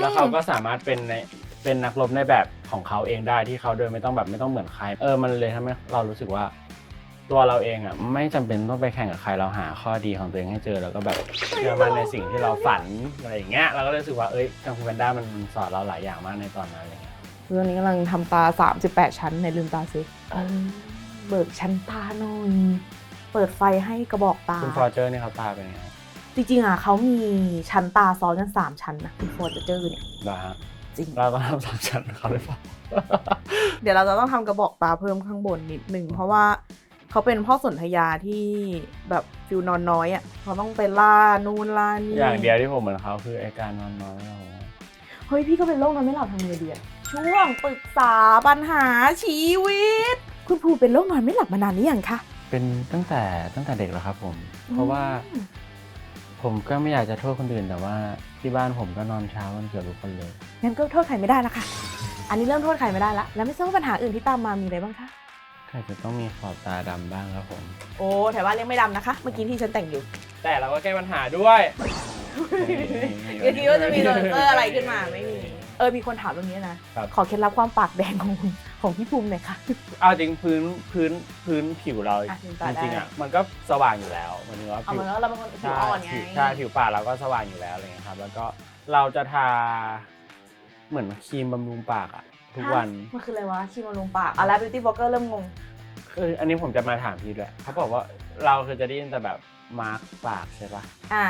Speaker 2: แล้วเขาก็สามารถเป็นในเป็นนักรบในแบบของเขาเองได้ที่เขาโดยไม่ต้องแบบไม่ต้องเหมือนใคร เออมันเลยทำให้เรารู้สึกว่า ตัวเราเองอะไม่จำเป็นต้องไปแข่งกับใครเราหาข้อดีของตัวเองให้เจอแล้วก็แบบเชื่อมั่นในสิ่งที่เราฝันอะไรอย่างเงี้ยเราก็เลยรู้สึกว่าเอ้ยกังฟูแพนด้ามันสอนเราหลายอย่างมากในตอนนั้นอะไรเงี้ย
Speaker 3: เรื่องนี้กำลังทำตา 38 ชั้นในลืมตาซิเออ เบิกชั้นตาหน่อยเปิดไฟให้กระบอกตา
Speaker 2: คุณฟอร์เจอร์นี่เขาตาเป็นยังไง
Speaker 3: จริงๆอะเขามีชั้นตาซ้อนกัน3ชั้นนะคุณโฟร์เจอร์เนี่ย
Speaker 2: บ้าฮะ
Speaker 3: จริง
Speaker 2: เราต้องทำสามชั้นเขาเลยเปล่า
Speaker 3: เดี๋ยวเราจะต้องทำกระบอกตาเพิ่มข้างบนนิดนึงเพราะว่าเขาเป็นพ่อสนธยาที่แบบฟิลนอนน้อยอะเขาต้องไปล่านู่นล่านี่
Speaker 2: อย่างเดียวที่ผมเหมือนเขาคือไอการนอนน้อยของผม
Speaker 3: เฮ้ยพี่ก็เป็นโรคนอนไม่หลับทำไงดีอะช่วงปรึกษาปัญหาชีวิต คุณภูเป็นโรคนอนไม่หลับมานานหรือยังคะ
Speaker 2: เป็นตั้งแต่ตั้งแต่เด็กแล้วครับผม
Speaker 3: อืม
Speaker 2: เพราะว่าผมก็ไม่อยากจะโทษคนอื่นแต่ว่าที่บ้านผมก็นอนเช้ากันเกือบทุกคนเลย
Speaker 3: งั้นก็โทษใครไม่ได้ละค่ะ อันนี้เริ่มโทษใครไม่ได้ละ แล้วไม่ทราบว่าปัญหาอื่นที่ตามมามีอะไรบ้างคะ
Speaker 2: ก็อาจจะต้องมีขอบตาดำบ้างครับผม
Speaker 3: โอ้แถวบ้านเรียกไม่ดำนะคะ เมื่อกี้ที่ฉันแต่งอยู่
Speaker 2: แต่เราก็แก้ปัญหาด้วย
Speaker 3: เมื่อกี้ว่าจะมีโดนเตอร์อะไรขึ้นมาไม่มี เออ มีคนถามตรงนี้นะ
Speaker 2: ครับ
Speaker 3: ขอเคล็ดลับความปากแดงของ ของพี่ภูมิหน่อยค่ะ
Speaker 2: เอาจริงพื้นพื้นพื้นผิวเรา
Speaker 3: อะถึง
Speaker 2: จ
Speaker 3: ตาได้
Speaker 2: ริงๆอะมันก็สว่างอยู่แล้วหมันถึงว่า
Speaker 3: เอา
Speaker 2: ผิว
Speaker 3: มันแล้วเราเป็นคนผิว
Speaker 2: ใช่
Speaker 3: อ่อนไง
Speaker 2: ผิวใช่ผิวปากเราก็สว่างอยู่แล้วอะไรเงี้ยครับ แล้วก็เราจะทาเหมือนครีมบำรุงปากอะทุกวัน
Speaker 3: ฮะมันคืออะไรวะชีมาลงปากอะแล้ว beauty blogger เริ่มงง
Speaker 2: คืออันนี้ผมจะมาถามพี่ด้วยเขาบอกว่าเราคือจะได้ยินแต่แบบมาร์กปากใช่ปะ
Speaker 3: อะ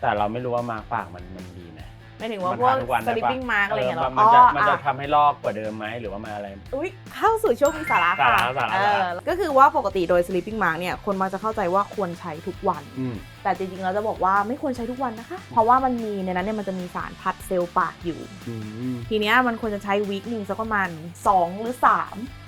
Speaker 2: แต่เราไม่รู้ว่ามาร์กปากมันมันดีไหม
Speaker 3: ไม่ถึงว่า
Speaker 2: มัน
Speaker 3: พวก
Speaker 2: ทาทุกวันได้ปะ
Speaker 3: sleeping mask อะไรเงี้ย
Speaker 2: เอ
Speaker 3: เหร
Speaker 2: อ
Speaker 3: อ
Speaker 2: มันจะ
Speaker 3: อ๋อ
Speaker 2: มันจะ
Speaker 3: อะ
Speaker 2: ทำให้ลอกกว่าเดิมไหมหรือว่ามันอะไร
Speaker 3: อุ้ยเข้าสู่ช่วงมีสาระค่ะ
Speaker 2: สาระสาระ
Speaker 3: เอ
Speaker 2: สา
Speaker 3: อ
Speaker 2: ระ
Speaker 3: ก็คือว่าปกติโดย sleeping mask เนี่ยคนมักจะเข้าใจว่าควรใช้ทุกวัน
Speaker 2: อืม
Speaker 3: แต่จริงๆเราจะบอกว่าไม่ควรใช้ทุกวันนะคะ เพราะว่ามันมีในนั้นเนี่ยมันจะมีสารพัดเซลล์ปากอยู่
Speaker 2: อืม
Speaker 3: ทีเนี้ยมันควรจะใช้วีคหนึ่งสักประมาณ 2 หรือ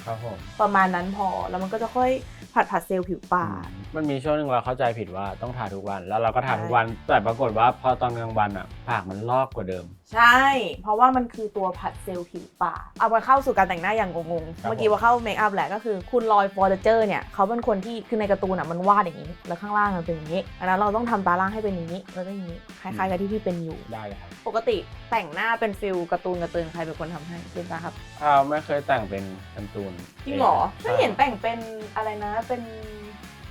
Speaker 2: ครับผม
Speaker 3: 3ประมาณนั้นพอแล้วมันก็จะค่อยผัดผัดเซลล์ผิวปาก
Speaker 2: มันมีช่วงหนึ่งเราเข้าใจผิดว่าต้องทาทุกวัน แล้วเราก็ทา
Speaker 3: ใช่
Speaker 2: ทุกวัน แต่ปรากฏว่าพอตอนกลางวันอะปากมันลอกกว่าเดิม
Speaker 3: ใช่ เพราะว่ามันคือตัวผัดเซลล์ผิวปากเอามาเข้าสู่การแต่งหน้าอย่างงงๆ
Speaker 2: ครับ
Speaker 3: เมื่อกี้ว่าเข้าเมคอัพแหละก็คือคุณลอยฟอร์เจอร์เนี่ยเขาเป็นคนที่คือในการ์ตูนอะมันวาดอย่างนี้ แล้วข้างล่างมันเป็นอย่างนี้อันนั้นเราต้องทำตาล่างให้เป็นอย่างนี้แล้วก็อย่างนี้คล้ายๆกับที่พี่เป็นอยู่
Speaker 2: ได้เลยครับ
Speaker 3: ปกติแต่งหน้าเป็นฟิลการ์ตูนการ์ตูนใครเป็นคนทำให้เป็นตาครับ
Speaker 2: อ้าวไม่เคยแต่งเป็นการ์ตูน
Speaker 3: จริงเหรอ
Speaker 2: ใช่
Speaker 3: ไม่เห็นแต่งเป็นอะไรนะเป็น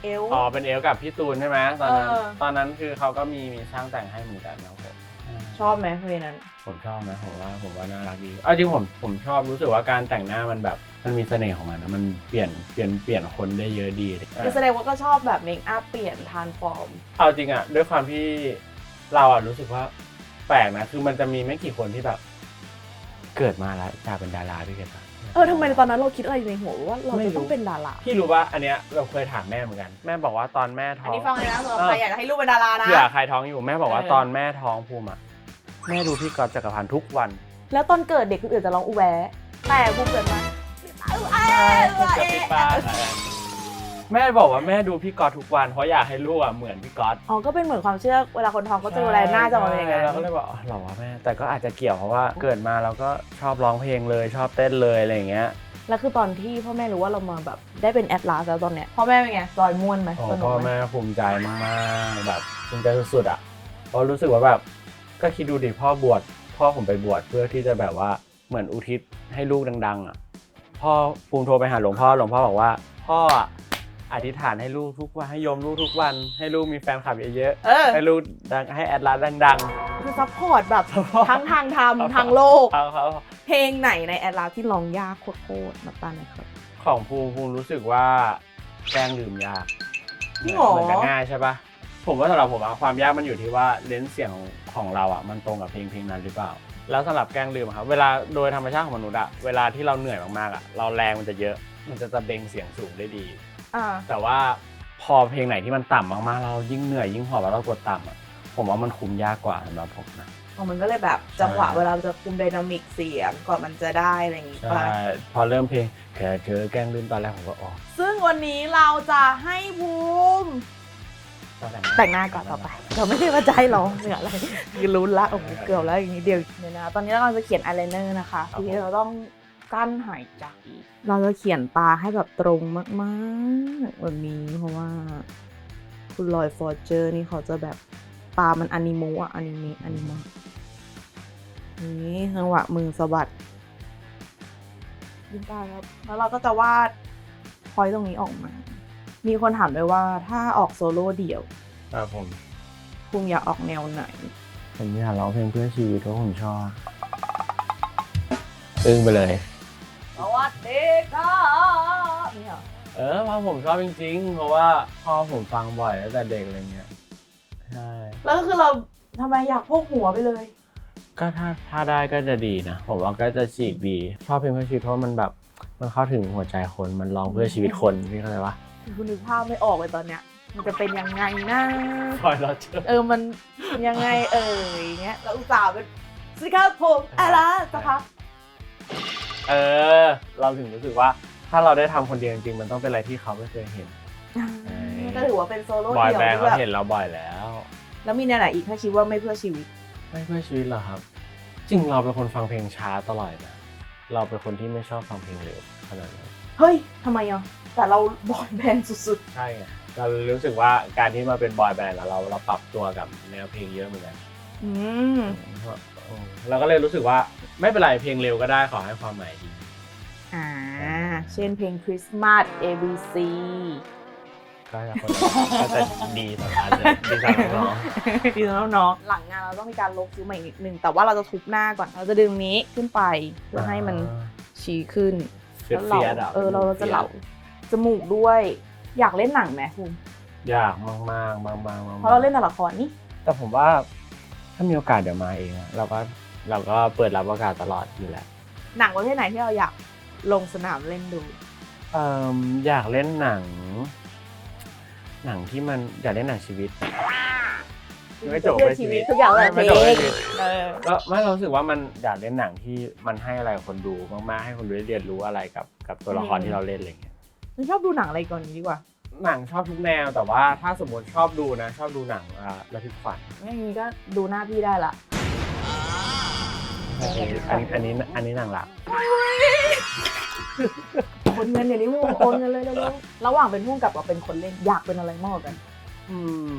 Speaker 3: เอล
Speaker 2: อ๋อเป็นเอลกับพี่ตูนใช่ไหมตอนนั้น
Speaker 3: เออ
Speaker 2: ตอนนั้นคือเขาก็มีมีช่างแต่งให้เหมือนกันนะครับผม
Speaker 3: ชอบไหมเพลงนั้น
Speaker 2: ผมชอบนะผมว่าผมว่าน่ารักดีเอาจริงผมผมชอบรู้สึกว่าการแต่งหน้ามันแบบมันมีเสน่ห์ของมันนะมันเปลี่ยนเปลี่ยนเปลี่ยนคนได้เยอะดี
Speaker 3: คือแสดงว่าก็ชอบแบบเมคอัพเปลี่ยนทานฟอร์ม
Speaker 2: เอาจริงอะด้วยความที่เราอะรู้สึกว่าแปลกนะคือมันจะมีไม่กี่คนที่แบบ เกิดมาแล้วจะเป็นดาราพี่เกศปะ
Speaker 3: เออทำไมตอนนั้นเราคิดอะไรอยู่ในหัวว่าเรา
Speaker 2: ไม่
Speaker 3: จะ
Speaker 2: รู้
Speaker 3: ต้องเป็นดารา
Speaker 2: พี่รู้ว่าอันเนี้ยเราเคยถามแม่เหมือนกัน แม่บอกว่าตอนแม่ท้
Speaker 3: อั
Speaker 2: อนง
Speaker 3: นี้ฟังเลยนะสำหรับ
Speaker 2: เออ
Speaker 3: ใครอยากจะให้ลูกเป็นดารานะ
Speaker 2: เผื่อใครท้องอยู่แม่บอกว่า
Speaker 3: เออ
Speaker 2: ตอนแม่ท้องภูมิอะแม่ดูพี่ก๊อตจักรพันธ์ทุกวัน
Speaker 3: แล้วตอนเกิดเด็กคนอื่นจะร้องอูแวะแต่บูมเกิดมาอูแวะอูแวะ
Speaker 2: จะปิดปาก แม่บอกว่าแม่ดูพี่ก๊อตทุกวันเพราะอยากให้ลูกอะเหมือนพี่ก๊อต
Speaker 3: อ๋อก็เป็นเหมือนความเชื่อเวลาคนท้องก็จะดูแลหน้าจะมาเป็นอย่างนั้น
Speaker 2: เราก็เลยบอกอ๋อเหรอวะแม่ แต่ก็อาจจะเกี่ยวเพราะว่าเกิดมาเราก็ชอบร้องเพลงเลยชอบเต้นเลยอะไรอย่างเงี้ย
Speaker 3: แล้วคือตอนที่พ่อแม่รู้ว่าเรามาแบบได้เป็นแอดลาสแล้วตอนเนี้ยพ่อแม่เป็นไงลอยม่วนไหม
Speaker 2: โอ้
Speaker 3: สนุ
Speaker 2: พ่
Speaker 3: ก
Speaker 2: อ
Speaker 3: ไหม
Speaker 2: แม่ภูมิใจมากๆแบบภูมิใจสุดๆอะเพราะรู้สึกว่าแบบก็คิดดูดิพ่อบวชพ่อผมไปบวชเพื่อที่จะแบบว่าเหมือนอุทิศให้ลูกดัง ๆอะพ่อภูมิโทรไปหาหลวงพ่อหลวงพ่อบอกว่า พ่ออะ อธิษฐานให้ลูกทุกวันให้โยมลูกทุกวัน ให้ลูกมีแฟนคลับเยอะ
Speaker 3: เออ
Speaker 2: ๆให้ลูกดังให้แอดลาสดัง
Speaker 3: คือซัพพอร์ตแบบ
Speaker 2: Support
Speaker 3: ทั้งทางธรรมทางโลก
Speaker 2: ๆเขาเขา
Speaker 3: เพลงไหนในแอดลาสที่ร้องยากโคตรๆนับตาหน่อยครับ
Speaker 2: ของภูมิภูมิรู้สึกว่าแกล้งลืมยาก
Speaker 3: จริงเหรอ
Speaker 2: มือนจะง่ายใช่ปะผมว่าสำหรับผมอะความยากมันอยู่ที่ว่าเลนส์เสียงของของเราอะมันตรงกับเพลงเพลงนั้นหรือเปล่า แล้วสำหรับแกล้งลืมอะครับเวลาโดยธรรมชาติของมนุษย์อะเวลาที่เราเหนื่อยมากๆอะเราแรงมันจะเยอะ มันจะตะเบงเสียงสูงได้ดี
Speaker 3: อ่า
Speaker 2: แต่ว่าพอเพลงไหนที่มันต่ำมากๆ เรายิ่งเหนื่อยยิ่งหอบแล้วเรากดต่ำอะผมว่ามันคุมยากกว่าสำหรับผมนะ
Speaker 3: อ๋อมันก็เลยแบบจังหวะ
Speaker 2: ใช่
Speaker 3: เวลาจะคุมไดนามิกเสียงก่อนมันจะได้อะไรอย่างงี้
Speaker 2: ใช่
Speaker 3: ป่ะ
Speaker 2: พอเริ่มเพลงแค่เธอแกล้งลืมตอนแรกผมก็อ๋อ
Speaker 3: ซึ่งวันนี้เราจะให้ภูมิ
Speaker 2: ต้องแต่ง
Speaker 3: แต่งหน้าก่อนต่อไป เราไม่ได้ว่าใจหรอกเหนืออะไรคือลุ้นละโอ้โหเกือบแล้วอย่างนี้เดียวเนี่ยนะตอนนี้เรากำลังจะเขียนอายไลเนอร์นะคะ ทีนี้เราต้อง กั้นหายใจ เราจะเขียนตาให้แบบตรงมากๆแบบนี้เพราะว่า คุณลอยฟอร์เจอร์นี่เขาจะแบบตามันอนิโมะอะอนิเมะอนิมะนี่จังหวะมือสะบัดยิ้มตาครับ แล้วเราก็จะวาดพอยต์ตรงนี้ออกมา มีคนถามด้วยว่าถ้าออกโซโล่เดี่ยว
Speaker 2: ครับผม
Speaker 3: ภูมิอยากออกแนวไหน
Speaker 2: ผมอยากร้องเพลงเพื่อชีวิตเพราะผมชอบ อึ้งไปเลย
Speaker 3: สวัสดีครับนี่เหรอ
Speaker 2: เออเพราะผมชอบจริงๆ เพราะว่าพ่อผมฟังบ่อยตั้งแต่เด็กอะไรเงี้ยใช่
Speaker 3: แล้วก็คือเราทำไมอยากพกหัวไปเลย
Speaker 2: ก็ถ้าถ้าได้ก็จะดีนะ ผมว่าก็จะฉีกดีชอบเพลงเพื่อชีวิตเพราะมันแบบมันเข้าถึงหัวใจคนมันร้องเพื่อชีวิตคนพี่เข้าใจปะ
Speaker 3: คุณนึกภาพไม่ออกเลยตอนเนี้ย มันจะเป็นยังไงนะ
Speaker 2: คอยเราเจอ
Speaker 3: เออมันยังไงเอ่ยอย่างเงี้ยแล้วอุตส่าห์เป็นสวัสดีครับผมอะไรสักพัก
Speaker 2: เออ เราถึงรู้สึกว่าถ้าเราได้ทำคนเดียวจริงๆมันต้องเป็นอะไรที่เขาไม่เคยเห็น
Speaker 3: ก็ถือว่าเป็นโซโล่
Speaker 2: บอย
Speaker 3: เดี่ยว
Speaker 2: แบนด์
Speaker 3: ที่
Speaker 2: เขา
Speaker 3: แบบ
Speaker 2: เห็นเราบ่อยแล้ว
Speaker 3: แล้วมีแนวไหนอีกถ้าคิดว่าไม่เพื่อชีวิต
Speaker 2: ไม่เพื่อชีวิตเหรอครับ จริงเราเป็นคนฟังเพลงช้าตลอดนะ เราเป็นคนที่ไม่ชอบฟังเพลงเร็วขนาดนั้น
Speaker 3: เฮ้ยทำไมอะแต่เราบอยแบนด์สุด
Speaker 2: ใช่ไงเรารู้สึกว่าการที่มาเป็นบอยแบนด์แล้วเราเราปรับตัวกับแนวเพลงเยอะเหมือนกัน
Speaker 3: ๆ อืม
Speaker 2: เราก็เลยรู้สึกว่า ไม่เป็นไรเพลงเร็วก็ได้ขอให้ความหมายดี
Speaker 3: อ่า เช่นเพลงคริสต์มาส ABC
Speaker 2: ก็จะคนก็จะดีต่อการดีสำหรับน้อง
Speaker 3: ดีแล้วเนาะหลังงานเราต้องมีการลบคิ้วใหม่นิดนึง แต่ว่าเราจะทุบหน้าก่อน เราจะดึงนี้ขึ้นไปเพื่อให้มันชี้ขึ้น
Speaker 2: เฟีย
Speaker 3: แล้ว
Speaker 2: เฟียด
Speaker 3: เรา
Speaker 2: อะ
Speaker 3: เออเราจะเหลาจมูกด้วย อยากเล่นหนังไหมภูมิ
Speaker 2: ยากมากมากมากมากมาก
Speaker 3: เพราะเราเล่นแต่ละครนี่
Speaker 2: แต่ผมว่าถ้ามีโอกาสเดี๋ยวมาเองอะเราก็ เราก็เปิดรับโอกาสตลอดอยู่แล้ว
Speaker 3: หนังประเภทไหนที่เราอยากลงสนามเล่นดู
Speaker 2: เอ่ออยากเล่นหนัง หนังที่มันอยากเล่นหนังชีวิต ไม่จบ
Speaker 3: เพื่อ
Speaker 2: ไม่ชี
Speaker 3: ชี
Speaker 2: วิ
Speaker 3: วิ
Speaker 2: ต
Speaker 3: ตทุกอย่างเลย
Speaker 2: ไม่
Speaker 3: เพ
Speaker 2: จบ
Speaker 3: ล
Speaker 2: ไม่
Speaker 3: ง
Speaker 2: ชีวิต
Speaker 3: เออ
Speaker 2: ก็ไม่เรารู้สึกว่ามันอยากเล่นหนังที่มันให้อะไรกับคนดูมากๆให้คนดูได้เรียนรู้อะไรกับกับตัวละคร
Speaker 3: อืม
Speaker 2: ที่เราเล่นอะไรเงี้ย
Speaker 3: ชอบดูหนังอะไรก่อนนี้ดีกว่า
Speaker 2: หนังชอบทุกแนวแต่ว่าถ้าสมมติชอบดูนะ ชอบดูหนังอ่าระทึกขวัญ
Speaker 3: ไม่มีก็ดูหน้าพี่ได้ละ
Speaker 2: อันนี้อันนี้อันนี้อันนี้หนังหลัก
Speaker 3: โอนเงินเดี๋ยวนี้มึงโอนเงินเลยเร็วๆระหว่างเป็นผู้กำกับกับเป็นคนเล่นอยากเป็นอะไรมากกว่ากัน
Speaker 2: อืม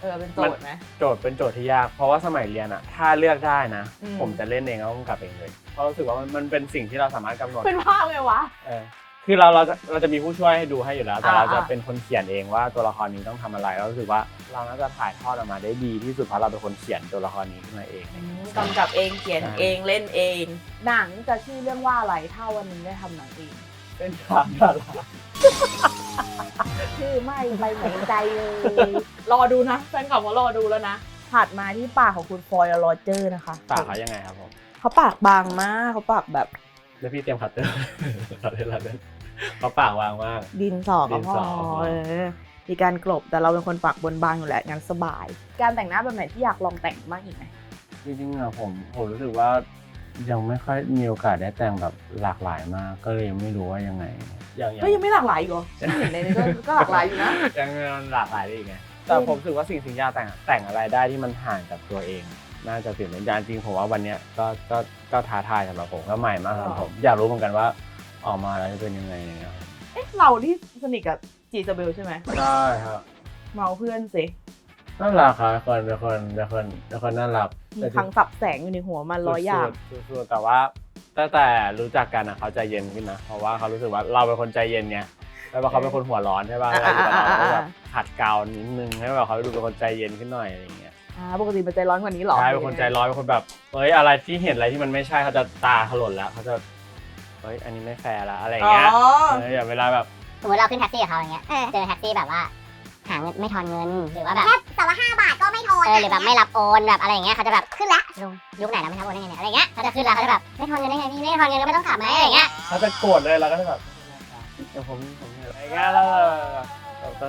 Speaker 3: เออเป็นโจทย์ไหม
Speaker 2: โจทย์เป็นโจทย์ที่ยากเพราะว่าสมัยเรียนอะถ้าเลือกได้นะ
Speaker 3: อืม
Speaker 2: ผมจะเล่นเองแล้วกำกับเองเลยเพราะรู้สึกว่ามันมันเป็นสิ่งที่เราสามารถกำหนด
Speaker 3: เป็นภาพไงวะ
Speaker 2: เออ คือเราเราจะเราจะมีผู้ช่วยให้ดูให้อยู่แล้ว แต่
Speaker 3: อ่า
Speaker 2: เราจะ
Speaker 3: อ่า
Speaker 2: เป็นคนเขียนเองว่าตัวละครนี้ต้องทำอะไรเรารู้สึกว่าเราน่าจะถ่ายทอดออกมาได้ดีที่สุดเพราะเราเป็นคนเขียนตัวละครนี้ขึ้นมาเอง
Speaker 3: อืมกำกับเองเขียน
Speaker 2: ใช่
Speaker 3: เองเล่นเอง หนังจะชื่อเรื่องว่าอะไรถ้าวันหนึงได้ทำหนังเอง
Speaker 2: เป็นทางดารา
Speaker 3: ชื่อไม่ไปไหนใจเลยรอดูนะแฟนคลับว่ารอดูแล้วนะ ถัดมาที่ปากของคุณฟอยล์โรเจอร์นะคะ
Speaker 2: ปากเขายังไงครับผม
Speaker 3: เขาปากบางมากเขาปากแบบ
Speaker 2: แล้วพี่เตรียมคัตเตอร์ เราเล่นเราเล่น เขาปากวางมาก
Speaker 3: ดินสอก็พ
Speaker 2: ดินส
Speaker 3: อ
Speaker 2: อ
Speaker 3: เออมีการกลบแต่เราเป็นคนปากบนบางอยู่แล้วงั้นสบาย การแต่งหน้าแบบไหนที่อยากลองแต่งบ้างอีกไหม
Speaker 2: จริงๆอะผมผมรู้สึกว่ายังไม่ค่อยมีโอกาสได้แต่งแบบหลากหลายมากก็เลยยังไม่รู้ว่ายังไง อย่างอย่าง
Speaker 3: ก็ยังไม่หลากหลายอีกเหรอที่เห็นในนี้ก็ก็หลากหลายอยู่นะ
Speaker 2: ยังมันหลากหลายได้อีกไงแต่ผมรู้สึกว่าสิ่งสิ่งอยากแต่งอะแต่งอะไรได้ที่มันห่างจากตัวเอง น่าจะเปลี่ยนเป็นอย่างจริงผมว่าวันเนี้ยก็ก็ก็ท้าทายสำหรับผมก็ใหม่มากสำหรับผม อยากรู้เหมือนกันว่า ออกมาแล้วจะเป็นยังไงอย่างเงี้ยครับ
Speaker 3: เอ๊ะเราที่สนิทกับจีซาเบลใช่ไหม
Speaker 2: ใช่ครับ
Speaker 3: เมาเพื่อนสิ
Speaker 2: น่ารักครับคนเป็นคนเป็นคนเป็นคนน่ารัก
Speaker 3: มีครั้งสับแสงอยู่ในหัวมันร้อยอย่าง
Speaker 2: สุดๆสุดๆแต่ว่าตั้งแต่รู้จักกันอะเขาใจเย็นขึ้นนะเพราะว่าเขารู้สึกว่าเราเป็นคนใจเย็นไงแล้วพอเขาเป็นคนหัวร้อนใช่ป่ะ
Speaker 3: อ่า
Speaker 2: แล้วอยู่กับเรา
Speaker 3: อ่าอ่า
Speaker 2: ก็แบบขัดเกลานิดนึงให้แบบเขาดูเป็นคนใจเย็นขึ้นหน่อยอะไรอย่างเงี้ย
Speaker 3: อ่าปกติมันใจร้อนกว่านี้เหรอ
Speaker 2: ใช่เป็นคนใจร้อนเป็นคนแบบเฮ้ยอะไรที่เห็นอะไรที่มันไม่ใช่เขาจะตาถลนแล้วเขาจะเฮ้ยอันนี้ไม่แฟร์ละอะไรอย่าง
Speaker 3: อ๋อ
Speaker 2: เงี้ยเอออย่างเวลาแบบ
Speaker 4: สมมติเราขึ้นแท็กซี่กับเขาอย่างเงี้ยเจอแท็กซี่แบบว่า หาเงินไม่ทอนเงินหรือว่าแบบแค่แต่ว่าห้าบาทก็ไม่ทอนเออหรือแบบไม่รับโอนแบบอะไรอย่างเงี้ยเขาจะแบบขึ้นละลุงยุคไหนเราไม่รับโอนได้ไงเนี่ยอะไรเงี้ยเขาจะขึ้นละเขาจะแบบไม่ทอนเงินได้ไงพี่ไม่ทอนเงินก็ไม่ต้องขับไหมอะไรเงี้ย
Speaker 2: เขาจะโกรธเลยเราก็จะแบบเดี๋ยวผมผมเห็นอะไรเงี้ยแล้วเราเราต้อง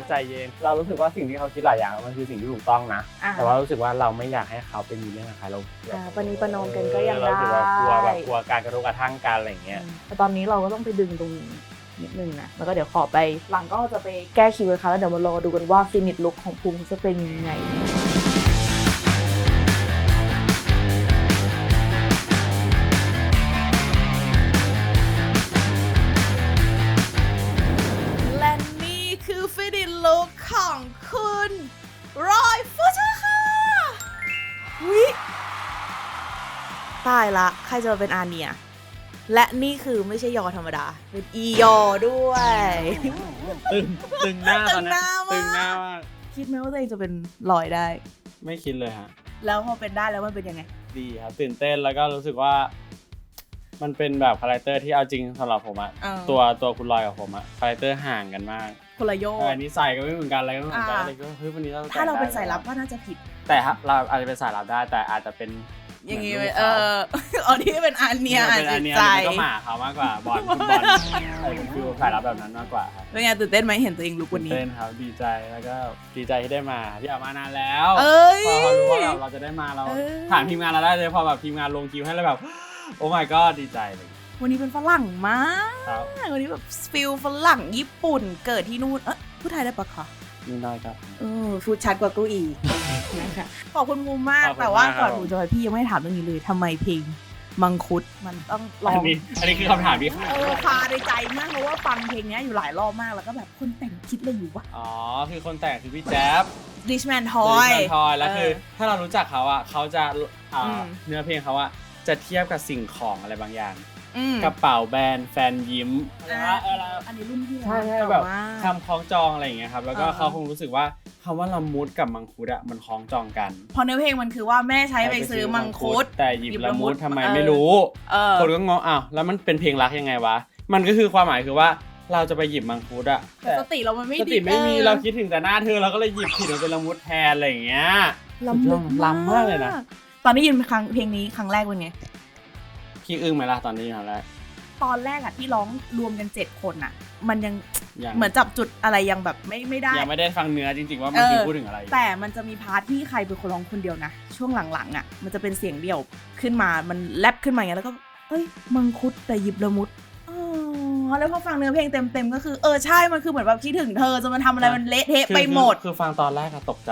Speaker 2: ใจเย็น เรารู้สึกว่าสิ่งที่เขาคิดหลายอย่างมันคือสิ่งที่ถูกต้องนะ
Speaker 3: อ่า
Speaker 2: แต่ว่ารู้สึกว่าเราไม่อยากให้เขาเป็นมีเรื่องกับใครเรา
Speaker 3: อ่าประนีประนอมกันก็ยัง
Speaker 2: เรารู้สึกว่ากลัวแบบ
Speaker 3: ได้
Speaker 2: กลัวการกระทบกระทั่งกันอะไรอย่างเงี้ย
Speaker 3: แต่ตอนนี้เราก็ต้องไปดึงตรงนี้นิดนึงนะ แล้วก็เดี๋ยวขอไป หลังก็จะไปแก้คิวเลยค่ะแล้วเดี๋ยวมารอดูกันว่าฟินิชลุคของภูมิจะเป็นยังไง ตายละใครจะมาเป็นอาเนีย และนี่คือไม่ใช่ยอธรรมดา เป็นอียอด้วย
Speaker 2: ตึงตึงหน้าตอนนี้
Speaker 3: ตึงหน้ามาก
Speaker 2: ตึงหน้ามาก
Speaker 3: คิดไหมว่าตัวเองจะเป็นลอยได้
Speaker 2: ไม่คิดเลยฮะ
Speaker 3: แล้วพอเป็นได้แล้วมันเป็นยังไง
Speaker 2: ดีครับตื่นเต้นแล้วก็รู้สึกว่า มันเป็นแบบคาแรคเตอร์ที่เอาจริงสำหรับผมอะ
Speaker 3: เออ
Speaker 2: ตัวตัวคุณลอยกับผมอะคาแรคเตอร์ห่างกันมาก
Speaker 3: คนละโย
Speaker 2: เออนิสัยก็ไม่เหมือนกันอะไรก็ไม่เหมือนกัน
Speaker 3: อ่า
Speaker 2: เลยก็เฮ้ยวันนี้เรา
Speaker 3: ถ้าเราเป็น
Speaker 2: แต่งได้
Speaker 3: สายลับก็น่าจะผิด
Speaker 2: แต่ฮะเราอาจจะเป็นสายลับได้แต่อาจจะเป็น
Speaker 3: อย่างงี้
Speaker 2: เหมือนลูก
Speaker 3: เอออ๋อที่เป็นอันเนียอ่าน
Speaker 2: เป็นอั
Speaker 3: จิ
Speaker 2: น
Speaker 3: ต
Speaker 2: เนี้ย
Speaker 3: ใจ
Speaker 2: มันก็หมาเขามากกว่าบอลคุณบอลเออเป็นฟิลสายรับแบบนั้นมากกว่าครับ
Speaker 3: เป็นไงตื่นเต้นไหมเห็นตัวเองลุกวันนี้
Speaker 2: ตื่เต้นครับดีใจแล้วก็ดีใจที่ได้มาที่ออกมานานแล้ว
Speaker 3: เอ้ย
Speaker 2: พอเขารู้ว่าเราเราจะได้มาเรา
Speaker 3: เออ
Speaker 2: ถามทีมงานเราได้เลยพอแบบทีมงานลงคิวให้แล้วแบบโอ้ my god ดีใจเลย
Speaker 3: วันนี้เป็นฝรั่งมาก
Speaker 2: ครับ
Speaker 3: วันนี้แบบฟิลฝรั่งญี่ปุ่นเกิดที่นู่นเอ๊ะพูดไทยได้ปะคะ
Speaker 2: นิดหน่อยครับ
Speaker 3: เออพูดชัดกว่ากูอีกนะคะขอบคุณมูมาก
Speaker 2: ขอบคุณ
Speaker 3: แต่ว่าา
Speaker 2: กครั
Speaker 3: ก่อบนหนูจอยพี่ยังไม่ได้ถามเรื่องนี้เลยทำไมเพลงมังคุดมันต้องลอ
Speaker 2: อั
Speaker 3: ง
Speaker 2: นนี้อันนี้คือคำถามที่
Speaker 3: เออคาในใจมากเพราะว่าฟังเพลงเนี้ยอยู่หลายรอบมากแล้วก็แบบคนแต่งคิดอะไรอยู่วะ
Speaker 2: อ๋อคือคนแต่งคือพี่แจ๊บ
Speaker 3: Rich Man
Speaker 2: ทอ
Speaker 3: Toy
Speaker 2: ยทอยแล้วคือถ้าเรารู้จักเขาอะเขาจะอ่า
Speaker 3: อืม
Speaker 2: เนื้อเพลงเขาอะจะเทียบกับสิ่งของอะไรบางอย่าง
Speaker 3: อืม
Speaker 2: กระเป๋าแบรนด์แฟนยิ้ม
Speaker 3: อ่า
Speaker 2: เออเรา
Speaker 3: อันนี้รุ่นพี่
Speaker 2: ใช่ใช่
Speaker 3: เก่า
Speaker 2: แบบ
Speaker 3: มาก
Speaker 2: คำคล้องจองอะไรอย่างเงี้ยครับ แล้วก็
Speaker 3: เออ
Speaker 2: เขาคงรู้สึกว่าคำว่าละมุดกับมังคุดอะมันคล้องจองกัน
Speaker 3: พอเนื้อเพลงมันคือว่าแม่ใช้ไปซื้อมังคุด
Speaker 2: แต่หยิบ
Speaker 3: หยิบ
Speaker 2: ละ
Speaker 3: ละมุ
Speaker 2: มุ
Speaker 3: ด
Speaker 2: ดทำไม
Speaker 3: เออ
Speaker 2: ไม่รู้
Speaker 3: เออ
Speaker 2: คนก็งงอ้าวแล้วมันเป็นเพลงรักยังไงวะ มันก็คือความหมายคือว่าเราจะไปหยิบมังคุดอะ
Speaker 3: แต่สติเรามันไม่
Speaker 2: ส
Speaker 3: ดี
Speaker 2: ติไม่มี
Speaker 3: ออ
Speaker 2: เราคิดถึงแต่หน้าเธอเราก็เลยหยิบผิดมาเป็นละมุดแทนอะไรอย่างเงี้ย
Speaker 3: ล้ำลึก
Speaker 2: ล้ำมากเลยนะ
Speaker 3: ตอนได้ยินครั้งเพลงนี้ครั้งแรกเป็นไง
Speaker 2: พี่อึ้งไหมล่ะตอนนี้อย่างแรก
Speaker 3: ตอนแรกอะที่ร้องรวมกันเจ็ดคนอะมันยัง
Speaker 2: ยัง
Speaker 3: เหมือนจับจุดอะไรยังแบบไม่ไม่ได้
Speaker 2: ยังไม่ได้ฟังเนื้อจริงๆว่ามันคือพูดถึงอะไร
Speaker 3: แต่มันจะมีพาร์ทที่ใครเป็นคนร้องคนเดียวนะ ช่วงหลังๆอะมันจะเป็นเสียงเดี่ยวขึ้นมามันแลบขึ้นมาอย่างเงี้ยแล้วก็เอ้ยมังคุดแต่หยิบละมุดอ๋อแล้วพอฟังเนื้อเพลงเต็มๆก็คือเออใช่มันคือเหมือนแบบคิดถึงเธอจนมันทำอะไรมันเละเทะ
Speaker 2: คือ
Speaker 3: ไปหมด
Speaker 2: คือคือฟังตอนแรกอะตกใจ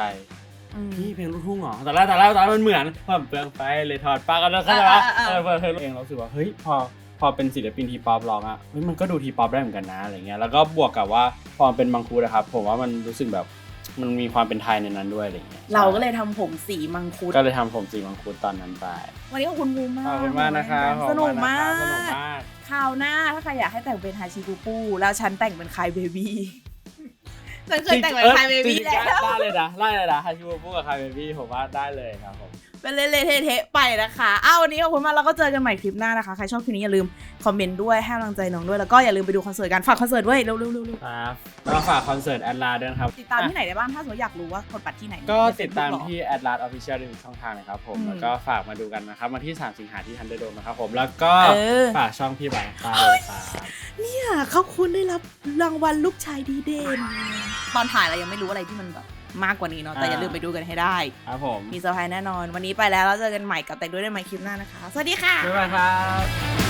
Speaker 3: อืม
Speaker 2: พี่เพลงลูกทุ่งเหรอตอนแรกตอนแรกตอนแรกมันเหมือนว่าเปลืองไฟเลยถอดปลั๊กกันแล้วเข้าใจปะ
Speaker 3: เออเออเออ
Speaker 2: เออพอเธอเองเรารู้สึกว่าเฮ้ยพอพอเป็นศิลปินทีป๊อปร้องอะเฮ้ยมันก็ดูทีป๊อปได้เหมือนกันนะอะไรเงี้ยแล้วก็บวกกับว่าพอมันเป็นมังคุดนะครับผมว่ามันรู้สึกแบบมันมีความเป็นไทยในนั้นด้วยอะไรเงี้ย
Speaker 3: เราก็เลยทำผมสีมังคุด
Speaker 2: ก็เลยทำผมสีมังคุดตอนนั้นไป
Speaker 3: วันนี้ขอบคุณมูมาก
Speaker 2: ขอบคุณมากนะครับ
Speaker 3: สนุกมาก
Speaker 2: สนุกมาก
Speaker 3: คราวหน้าถ้าใครอยากให้แต่งเป็นฮาชิกุปุแล้วฉันแต่งเป็นคายเบบี้ ฉันเคยแต่งเป็นคายเบบี้
Speaker 2: จริงๆ
Speaker 3: แล้ว
Speaker 2: ได้เลยนะได้เลยนะฮาชิโบุกับคายเบบี้ผมว่าได้เลยครับผม
Speaker 3: เป็นเละๆเทะๆไปนะคะอ้าววันนี้ขอบคุณมากแล้วก็เจอกันใหม่คลิปหน้านะคะ ใครชอบคลิปนี้อย่าลืมคอมเมนต์ด้วยให้กำลังใจน้องด้วยแล้วก็อย่าลืมไปดูคอนเสิร์ตกันฝากคอนเสิร์ตด้วยเร็วๆๆ
Speaker 2: ครับก็ฝากคอนเสิร์ตแอดลาด้วยนะครับ
Speaker 3: ๆติดตามที่ไหนได้บ้างถ้าสมมติอยากรู้ว่ากดบัตรที่ไหน
Speaker 2: ก็
Speaker 3: ใน
Speaker 2: ติดตาม
Speaker 3: Facebook
Speaker 2: ที่แอดลาสออฟฟิเชียลทุกช่องทางเลยครับผม
Speaker 3: อืม
Speaker 2: แล้วก็ฝากมาดูกันนะครับวันที่ 3 สิงหาที่ทันเดอร์โดมนะครับผมแล้วก็
Speaker 3: เออ
Speaker 2: ฝากช่องพี่บายตาเลยครับ
Speaker 3: เนี่ยเขาคุณได้รับรางวัลลูกชายดีเด่นตอนถ่ายเรายังไม่รู้อะไรที่มันแบบ มากกว่านี้เนาะแต่อย่าลืมไปดูกันให้ได้
Speaker 2: ครับผม
Speaker 3: มีเซอร์ไพรส์แน่นอน วันนี้ไปแล้วแล้วเจอกันใหม่กับแต่งด้วยได้ไหมคลิปหน้านะคะ สวัสดีค่ะ
Speaker 2: บ๊ายบายครับ